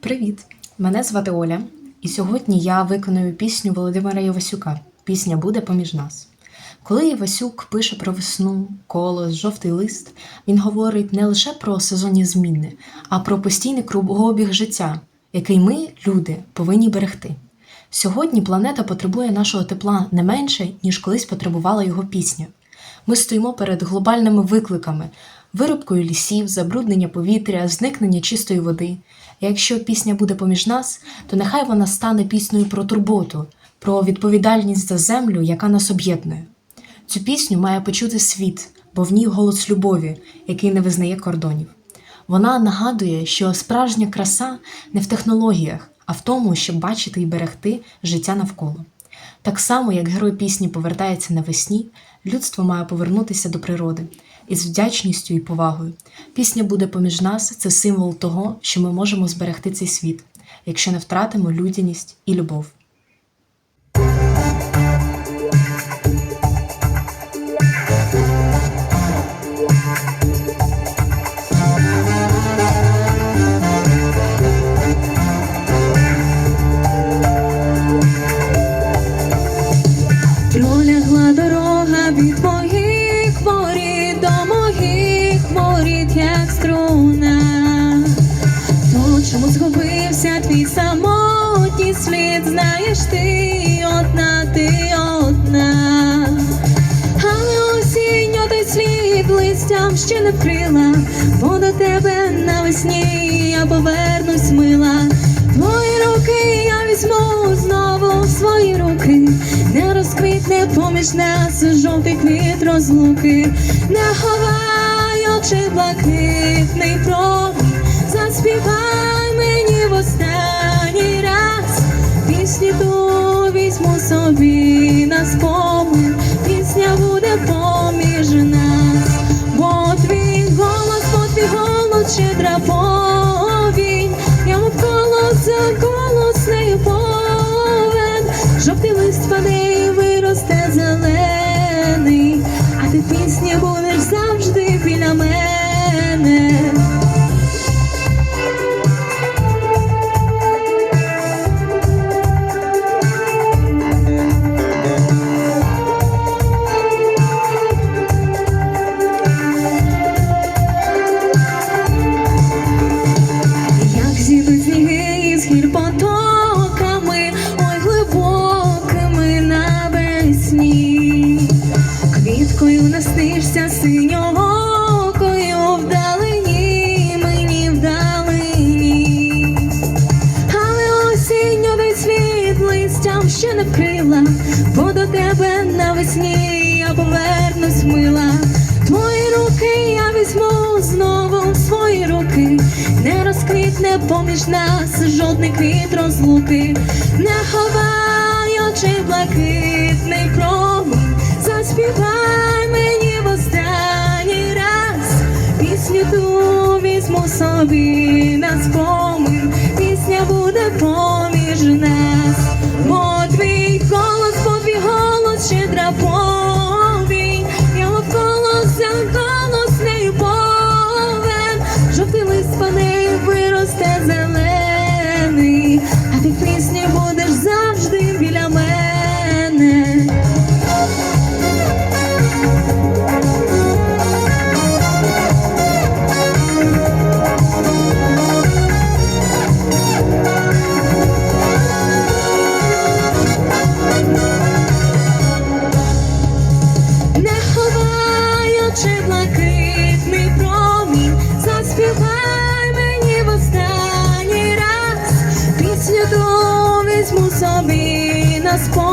Привіт! Мене звати Оля, і сьогодні я виконую пісню Володимира Євасюка. Пісня буде поміж нас. Коли Євасюк пише про весну, колос, жовтий лист, він говорить не лише про сезонні зміни, а про постійний кругообіг життя, який ми, люди, повинні берегти. Сьогодні планета потребує нашого тепла не менше, ніж колись потребувала його пісня. Ми стоїмо перед глобальними викликами, вирубкою лісів, забруднення повітря, зникнення чистої води. Якщо пісня буде поміж нас, то нехай вона стане піснею про турботу, про відповідальність за землю, яка нас об'єднує. Цю пісню має почути світ, бо в ній голос любові, який не визнає кордонів. Вона нагадує, що справжня краса не в технологіях, а в тому, щоб бачити і берегти життя навколо. Так само, як герой пісні повертається навесні, людство має повернутися до природи із вдячністю і повагою. Пісня буде поміж нас це символ того, що ми можемо зберегти цей світ, якщо не втратимо людяність і любов. Воріт, як струна. То чому згубився твій самотній слід, знаєш ти одна, ти одна. Але осінньо той слід листям ще не вкрила, бо до тебе навесні я повернусь мила. Твої руки я візьму знову в свої руки, не розквітне поміж нас жовтий квіт розлуки, не ховай очі блакитний промінь, заспівай мені в останній раз, пісню ту візьму собі на спомин, пісня буде поміж нас, бо твій голос, бо твій голос щедра не поміж нас жодний квіт розлуки, не ховай очей блакитний промінь, заспівай мені в останній раз, пісню ту візьму собі на спомин, пісню